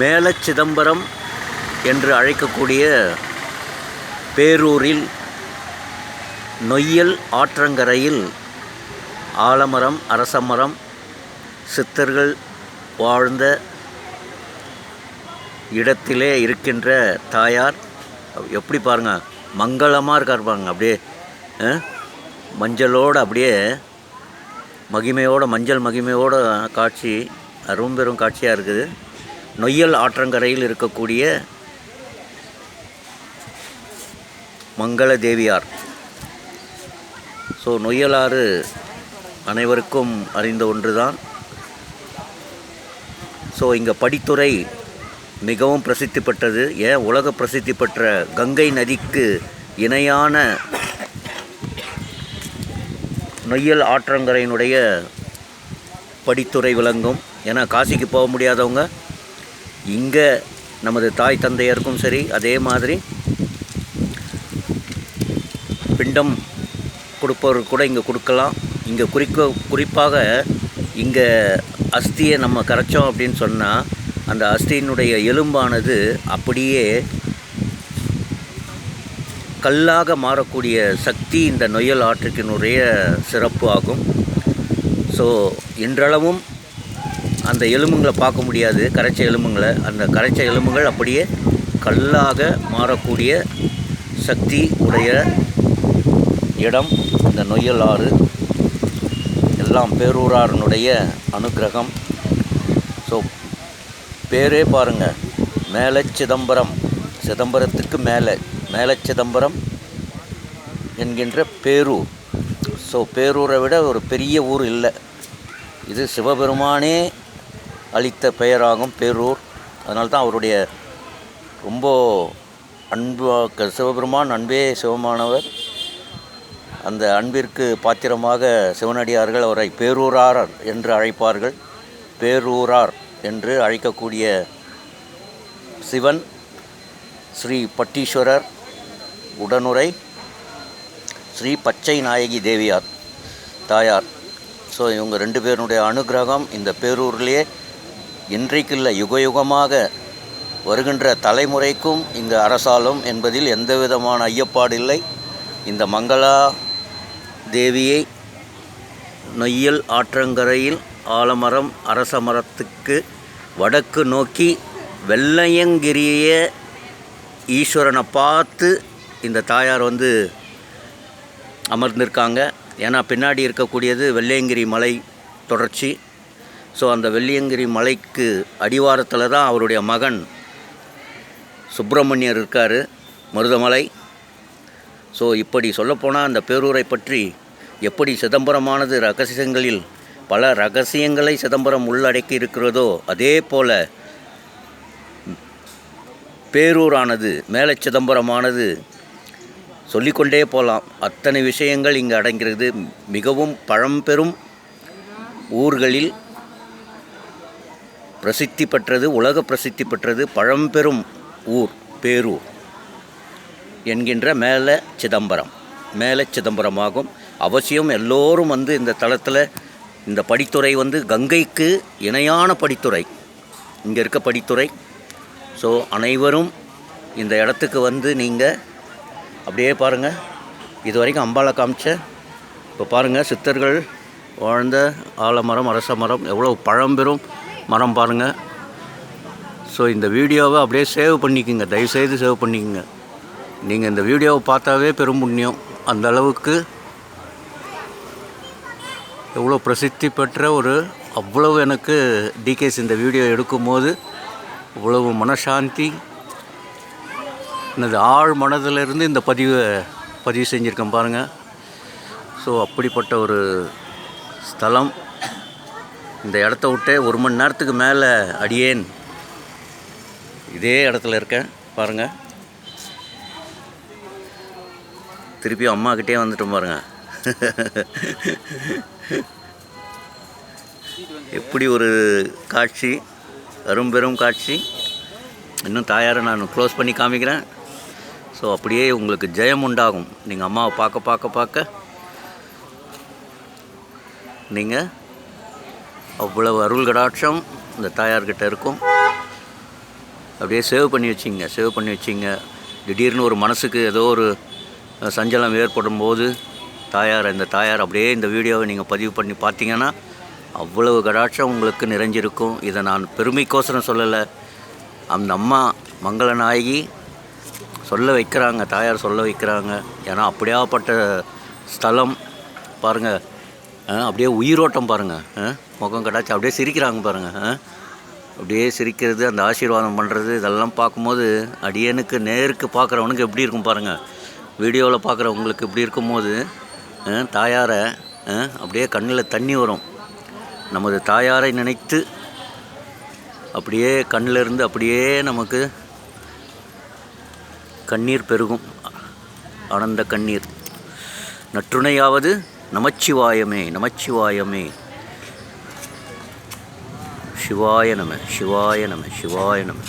மேல சிதம்பரம் என்று அழைக்கக்கூடிய பேரூரில் நொய்யல் ஆற்றங்கரையில் ஆலமரம் அரசமரம் சித்தர்கள் வாழ்ந்த இடத்திலே இருக்கின்ற தாயார். எப்படி பாருங்க மங்களமாக இருக்கார் பாருங்க அப்படியே மஞ்சளோடு அப்படியே மகிமையோட மஞ்சள் மகிமையோட காட்சி அரும்பெரும் காட்சியாக இருக்குது. நொய்யல் ஆற்றங்கரையில் இருக்கக்கூடிய மங்கள தேவியார் ஸோ நொய்யலாறு அனைவருக்கும் அறிந்த ஒன்றுதான். ஸோ இங்கே படித்துறை மிகவும் பிரசித்தி பெற்றது. ஏன்? உலக பிரசித்தி பெற்ற கங்கை நதிக்கு இணையான நொய்யல் ஆற்றங்கரையினுடைய படித்துறை விளங்கும். ஏன்னா காசிக்கு போக முடியாதவங்க. இங்கே நமது தாய் தந்தையருக்கும் சரி அதே மாதிரி பிண்டம் கொடுப்பவருக்கு கூட இங்கே கொடுக்கலாம். இங்கே குறிக்க குறிப்பாக இங்கே அஸ்தியை நம்ம கரைச்சோம் அப்படின்னு சொன்னால் அந்த அஸ்தியினுடைய எலும்பானது அப்படியே கல்லாக மாறக்கூடிய சக்தி இந்த நொய்யல் ஆற்றுக்கினுடைய சிறப்பு ஆகும். ஸோ இன்றளவும் அந்த எலும்புங்களை பார்க்க முடியாது. கரைச்ச எலும்புங்களை. அந்த கரைச்ச எலும்புகள் அப்படியே கல்லாக மாறக்கூடிய சக்தி உடைய இடம். இந்த நொய்யல் ஆறு எல்லாம் பேரூராரனுடைய அனுக்கிரகம் ஸோ பேரே பாருங்கள் மேலே சிதம்பரம். சிதம்பரத்துக்கு மேலே. மேலே சிதம்பரம் என்கின்ற பேரூர். ஸோ பேரூரை விட ஒரு பெரிய ஊர் இல்லை. இது சிவபெருமானே அளித்த பெயராகும் பேரூர். அதனால தான் அவருடைய ரொம்ப அன்பு சிவபெருமான் அன்பே சிவமானவர். அந்த அன்பிற்கு பாத்திரமாக சிவனடியார்கள் அவரை பேரூரார் என்று அழைப்பார்கள். பேரூரார் என்று அழைக்கக்கூடிய சிவன் ஸ்ரீ பட்டீஸ்வரர் உடனுரை ஸ்ரீ பச்சை நாயகி தேவியார் தாயார். ஸோ இவங்க ரெண்டு பேருடைய அனுகிரகம் இந்த பேரூர்லேயே இன்றைக்குள்ள யுகயுகமாக வருகின்ற தலைமுறைக்கும் இங்கு அரசாலும் என்பதில் எந்தவிதமான ஐயப்பாடு ஐயப்பாடில்லை. இந்த மங்களா தேவியை நொய்யல் ஆற்றங்கரையில் ஆலமரம் அரச மரத்துக்கு வடக்கு நோக்கி வெள்ளையங்கிரிய ஈஸ்வரனை பார்த்து இந்த தாயார் வந்து அமர்ந்திருக்காங்க. ஏன்னா பின்னாடி இருக்கக்கூடியது வெள்ளையங்கிரி மலை தொடர்ச்சி. ஸோ அந்த வெள்ளியங்கிரி மலைக்கு அடிவாரத்தில் தான் அவருடைய மகன் சுப்பிரமணியர் இருக்கார் மருதமலை. ஸோ இப்படி சொல்லப்போனால் அந்த பேரூரை பற்றி எப்படி சிதம்பரமானது ரகசியங்களில் பல ரகசியங்களை சிதம்பரம் உள்ளடக்கி இருக்கிறதோ அதே போல் பேரூரானது மேலே சிதம்பரமானது சொல்லிக்கொண்டே போகலாம் அத்தனை விஷயங்கள் இங்கு அடங்கிறது. மிகவும் பழம்பெரும் ஊர்களில் பிரசித்தி பெற்றது உலக பிரசித்தி பெற்றது பழம்பெரும் ஊர் பேரூர் என்கின்ற மேல சிதம்பரம். மேல சிதம்பரமாகும். அவசியம் எல்லோரும் வந்து இந்த தளத்தில் இந்த படித்துறை வந்து கங்கைக்கு இணையான படித்துறை. இங்கே இருக்க படித்துறை. ஸோ அனைவரும் இந்த இடத்துக்கு வந்து நீங்கள் அப்படியே பாருங்கள் இது வரைக்கும் அம்பாலை காமிச்ச இப்போ பாருங்கள் சித்தர்கள் வாழ்ந்த ஆலமரம் அரச மரம் எவ்வளோ பழம்பெரும் மரம் பாருங்கள் ஸோ இந்த வீடியோவை அப்படியே சேவ் பண்ணிக்கோங்க. தயவுசெய்து சேவ் பண்ணிக்கோங்க. நீங்கள் இந்த வீடியோவை பார்த்தாவே பெரும் புண்ணியம். அந்த அளவுக்கு எவ்வளோ பிரசித்தி பெற்ற ஒரு அவ்வளவு எனக்கு டிகேஸ் இந்த வீடியோ எடுக்கும்போது அவ்வளவு மனசாந்தி எனது ஆழ் மனதிலிருந்து இந்த பதிவை பதிவு செஞ்சுருக்கேன் பாருங்கள் ஸோ அப்படிப்பட்ட ஒரு ஸ்தலம். இந்த இடத்த விட்டே ஒரு மணி நேரத்துக்கு மேலே அடியேன். இதே இடத்துல இருக்கேன் பாருங்கள் திருப்பி அம்மாக்கிட்டே வந்துட்டோம் பாருங்கள் எப்படி ஒரு காட்சி அரும்பெரும் காட்சி. இன்னும் தாயாரை நான் க்ளோஸ் பண்ணி காமிக்கிறேன். ஸோ அப்படியே உங்களுக்கு ஜெயம் உண்டாகும். நீங்கள் அம்மாவை பார்க்க பார்க்க பார்க்க. நீங்கள் அவ்வளவு அருள் கடாட்சம் இந்த தாயார்கிட்ட இருக்கும். அப்படியே சேவ் பண்ணி வச்சிங்க சேவ் பண்ணி வச்சிங்க. திடீர்னு ஒரு மனசுக்கு ஏதோ ஒரு சஞ்சலம் ஏற்படும் போது தாயார் இந்த தாயார் அப்படியே இந்த வீடியோவை நீங்கள் பதிவு பண்ணி பார்த்தீங்கன்னா அவ்வளவு கடாட்சம் உங்களுக்கு நிறைஞ்சிருக்கும். இதை நான் பெருமைக்கோசரம் சொல்லலை. அந்த அம்மா மங்கள நாயகி சொல்ல வைக்கிறாங்க தாயார் சொல்ல வைக்கிறாங்க. ஏன்னா அப்படியாப்பட்ட ஸ்தலம் பாருங்கள் அப்படியே உயிரோட்டம் பாருங்கள் முகம் கடாச்சி அப்படியே சிரிக்கிறாங்க பாருங்கள் அப்படியே சிரிக்கிறது அந்த ஆசீர்வாதம் பண்ணுறது இதெல்லாம் பார்க்கும்போது அடியனுக்கு நேருக்கு பார்க்குறவனுக்கு எப்படி இருக்கும் பாருங்கள் வீடியோவில் பார்க்குறவங்களுக்கு எப்படி இருக்கும்போது தாயாரை அப்படியே கண்ணில் தண்ணி வரும். நமது தாயாரை நினைத்து அப்படியே கண்ணிலிருந்து அப்படியே நமக்கு கண்ணீர் பெருகும். ஆனந்த கண்ணீர். நற்றுணையாவது நமச்சிவாயமே நமச்சிவாயமே. சிவாய நம சிவாய நம சிவாய நம.